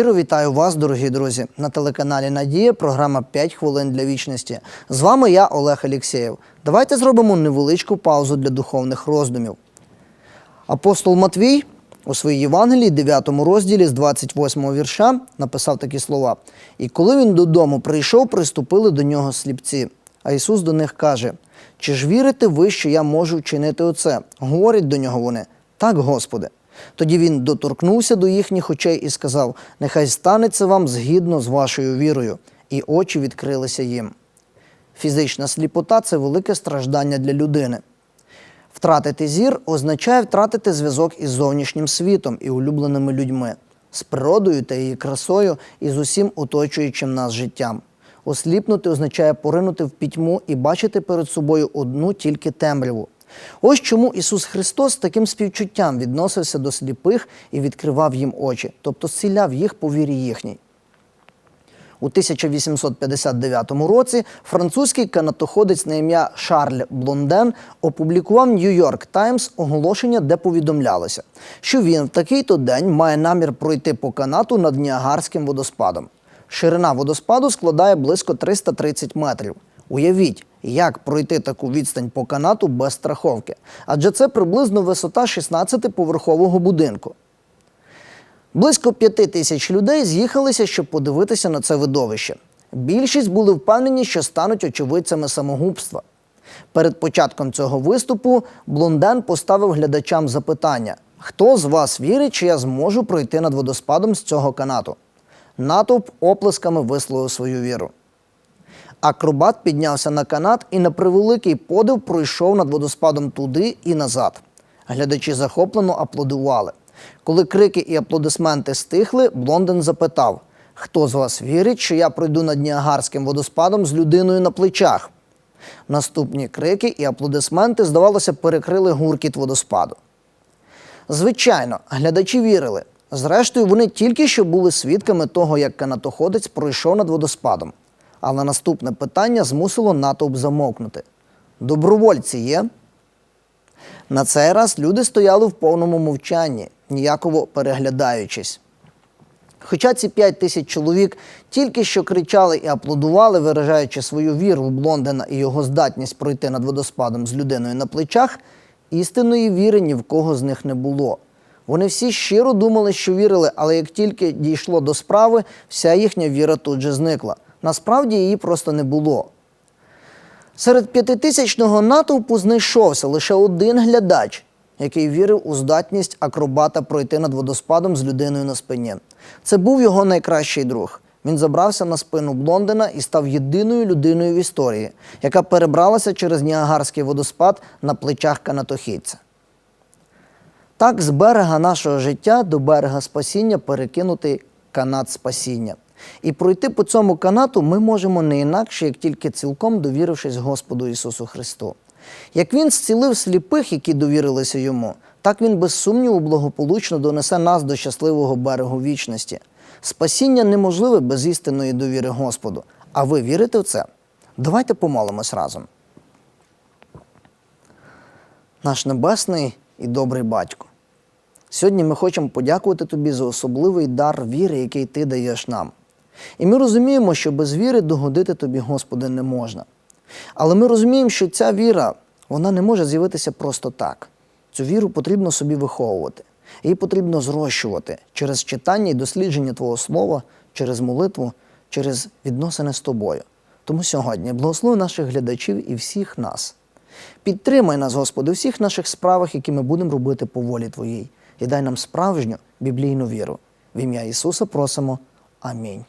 Щиро вітаю вас, дорогі друзі, на телеканалі Надія. Програма «5 хвилин для вічності. З вами я, Олег Алєксєєв. Давайте зробимо невеличку паузу для духовних роздумів. Апостол Матвій у своїй Євангелії, 9 розділі з 28 вірша, написав такі слова: І коли він додому прийшов, приступили до нього сліпці. А Ісус до них каже: Чи ж вірите ви, що я можу вчинити оце? Говорять до нього вони: Так, Господи. Тоді він доторкнувся до їхніх очей і сказав: Нехай станеться вам згідно з вашою вірою, і очі відкрилися їм. Фізична сліпота це велике страждання для людини. Втратити зір означає втратити зв'язок із зовнішнім світом і улюбленими людьми, з природою та її красою і з усім оточуючим нас життям. Осліпнути означає поринути в пітьму і бачити перед собою одну тільки темряву. Ось чому Ісус Христос таким співчуттям відносився до сліпих і відкривав їм очі, тобто зціляв їх по вірі їхній. У 1859 році французький канатоходець на ім'я Шарль Блонден опублікував Нью-Йорк Таймс оголошення, де повідомлялося, що він в такий-то день має намір пройти по канату над Ніагарським водоспадом. Ширина водоспаду складає близько 330 метрів. Уявіть, як пройти таку відстань по канату без страховки, адже це приблизно висота 16-поверхового будинку. Близько п'яти тисяч людей з'їхалися, щоб подивитися на це видовище. Більшість були впевнені, що стануть очевидцями самогубства. Перед початком цього виступу Блонден поставив глядачам запитання: хто з вас вірить, що я зможу пройти над водоспадом з цього канату? Натовп оплесками висловив свою віру. Акробат піднявся на канат і на превеликий подив пройшов над водоспадом туди і назад. Глядачі захоплено аплодували. Коли крики і аплодисменти стихли, Блонден запитав: хто з вас вірить, що я пройду над Ніагарським водоспадом з людиною на плечах? Наступні крики і аплодисменти, здавалося, перекрили гуркіт водоспаду. Звичайно, глядачі вірили. Зрештою, вони тільки що були свідками того, як канатоходець пройшов над водоспадом. Але наступне питання змусило натовп замовкнути. Добровольці є? На цей раз люди стояли в повному мовчанні, ніяково переглядаючись. Хоча ці п'ять тисяч чоловік тільки що кричали і аплодували, виражаючи свою віру в Блондена і його здатність пройти над водоспадом з людиною на плечах, істинної віри ні в кого з них не було. Вони всі щиро думали, що вірили, але як тільки дійшло до справи, вся їхня віра тут же зникла. Насправді її просто не було. Серед п'ятитисячного натовпу знайшовся лише один глядач, який вірив у здатність акробата пройти над водоспадом з людиною на спині. Це був його найкращий друг. Він забрався на спину Блондена і став єдиною людиною в історії, яка перебралася через Ніагарський водоспад на плечах канатохідця. Так, з берега нашого життя до берега спасіння перекинутий канат спасіння. І пройти по цьому канату ми можемо не інакше, як тільки цілком довірившись Господу Ісусу Христу. Як Він зцілив сліпих, які довірилися йому, так Він без сумніву благополучно донесе нас до щасливого берегу вічності. Спасіння неможливе без істинної довіри Господу. А ви вірите в це? Давайте помолимось разом. Наш небесний і добрий батько. Сьогодні ми хочемо подякувати тобі за особливий дар віри, який ти даєш нам. І ми розуміємо, що без віри догодити тобі, Господи, не можна. Але ми розуміємо, що ця віра вона не може з'явитися просто так. Цю віру потрібно собі виховувати. Її потрібно зрощувати через читання і дослідження Твого Слова, через молитву, через відносини з тобою. Тому сьогодні благослови наших глядачів і всіх нас. Підтримай нас, Господи, у всіх наших справах, які ми будемо робити по волі Твоїй, і дай нам справжню біблійну віру. В ім'я Ісуса просимо. Амінь.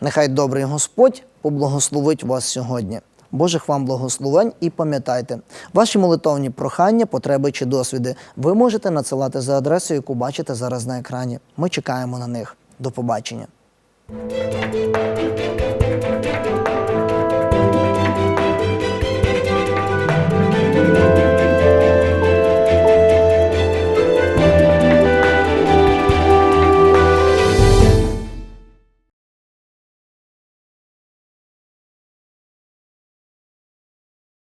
Нехай добрий Господь поблагословить вас сьогодні. Божих вам благословень і пам'ятайте, ваші молитовні прохання, потреби чи досвіди ви можете надсилати за адресою, яку бачите зараз на екрані. Ми чекаємо на них. До побачення.